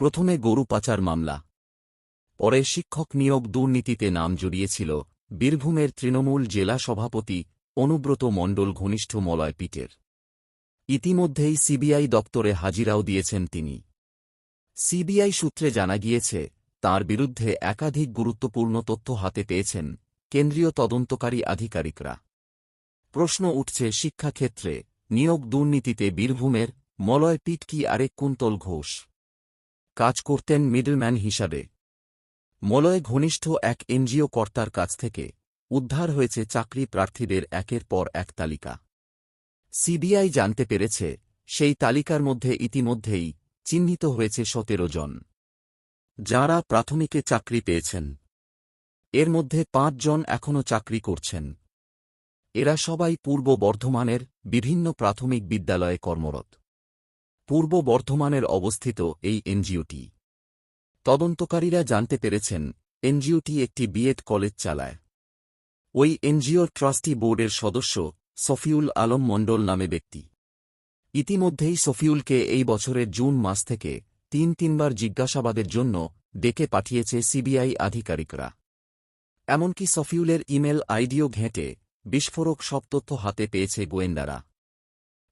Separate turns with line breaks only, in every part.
প্রথমে গরু পাচার মামলা। পরে শিক্ষক নিয়োগ দুর্নীতিতে নাম জড়িয়েছিল বীরভূমের তৃণমূল জেলা সভাপতি অনুব্রত মণ্ডল ঘনিষ্ঠ মলয় পিটের ইতিমধ্যেই সিবিআই দপ্তরে হাজিরাও দিয়েছেন তিনি। সিবিআই সূত্রে জানা গিয়েছে, তার বিরুদ্ধে একাধিক গুরুত্বপূর্ণ তথ্য হাতে পেয়েছেন কেন্দ্রীয় তদন্তকারী আধিকারিকরা। প্রশ্ন উঠছে, শিক্ষাক্ষেত্রে নিয়োগ দুর্নীতিতে বীরভূমের মলয় পিট কি আরেক কুন্তল ঘোষ? কাজ করতেন মিডলম্যান হিসাবে। মলয় ঘনিষ্ঠ এক এনজিও কর্তার কাছ থেকে উদ্ধার হয়েছে চাকরি প্রার্থীদের একের পর এক তালিকা। সিবিআই জানতে পেরেছে, সেই তালিকার মধ্যে ইতিমধ্যেই চিহ্নিত হয়েছে সতেরো জন। যাঁরা প্রাথমিকে চাকরি পেয়েছেন, এর মধ্যে পাঁচজন এখনও চাকরি করছেন। এরা সবাই পূর্ব বর্ধমানের বিভিন্ন প্রাথমিক বিদ্যালয়ে কর্মরত। পূর্ব বর্ধমানের অবস্থিত এই এনজিওটি। তদন্তকারীরা জানতে পেরেছেন, এনজিওটি একটি বিএড কলেজ চালায়। ওই এনজিওর ট্রাস্টি বোর্ডের সদস্য সফিউল আলম মণ্ডল নামে ব্যক্তি। ইতিমধ্যেই সফিউলকে এই বছরের জুন মাস থেকে তিন তিনবার জিজ্ঞাসাবাদের জন্য ডেকে পাঠিয়েছে সিবিআই আধিকারিকরা। এমনকি সফিউলের ইমেল আইডিও ঘেঁটে বিস্ফোরক সব তথ্য হাতে পেয়েছে গোয়েন্দারা।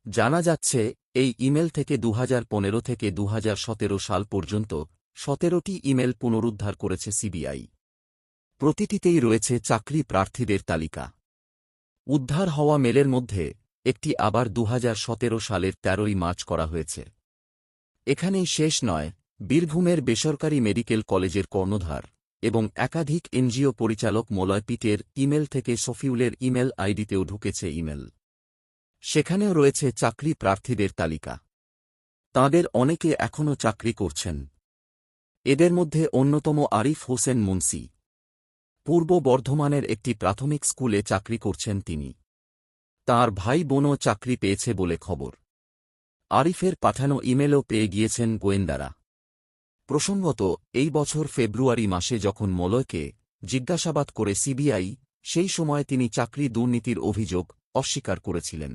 জানা যাচ্ছে এই ইমেল থেকে দু হাজার পনেরো থেকে দু হাজার সতেরো সাল পর্যন্ত সতেরোটি ইমেল পুনরুদ্ধার করেছে সিবিআই। প্রতিটিতেই রয়েছে চাকরি প্রার্থীদের তালিকা। উদ্ধার হওয়া মেলের মধ্যে একটি আবার দু হাজার সতেরো সালের তেরোই মার্চ করা হয়েছে। এখানেই শেষ নয়, বীরভূমের বেসরকারি মেডিকেল কলেজের কর্ণধার এবং একাধিক এনজিও পরিচালক মলয় পিটের ইমেল থেকে সফিউলের ইমেল আইডিতেও ঢুকেছে ইমেল। সেখানেও রয়েছে চাকরি প্রার্থীদের তালিকা। তাঁদের অনেকে এখনও চাকরি করছেন। এদের মধ্যে অন্যতম আরিফ হোসেন মুন্সি। পূর্ব বর্ধমানের একটি প্রাথমিক স্কুলে চাকরি করছেন তিনি। তার ভাই বোনও চাকরি পেয়েছে বলে খবর। আরিফের পাঠানো ইমেলও পেয়ে গিয়েছেন গোয়েন্দারা। প্রসঙ্গত, এই বছর ফেব্রুয়ারি মাসে যখন মলয়কে জিজ্ঞাসাবাদ করে সিবিআই, সেই সময় তিনি চাকরি দুর্নীতির অভিযোগ অস্বীকার করেছিলেন।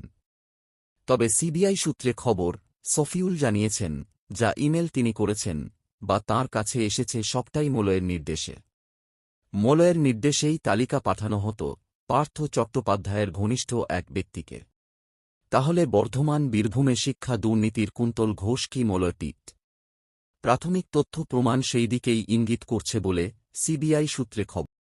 তবে সিবিআই সূত্রে খবর, সফিউল জানিয়েছেন, যা ইমেল তিনি করেছেন, বা তার কাছে এসেছে সবটাই মলয়ের নির্দেশে। মলয়ের নির্দেশেই তালিকা পাঠানো হতো পার্থ চট্টোপাধ্যায়ের ঘনিষ্ঠ এক ব্যক্তিকে। তাহলে বর্ধমান বীরভূমে শিক্ষা দুর্নীতির কুন্তল ঘোষ কি মলয়টিট প্রাথমিক তথ্য প্রমাণ সেই দিকেই ইঙ্গিত করছে বলে সিবিআই সূত্রে খবর।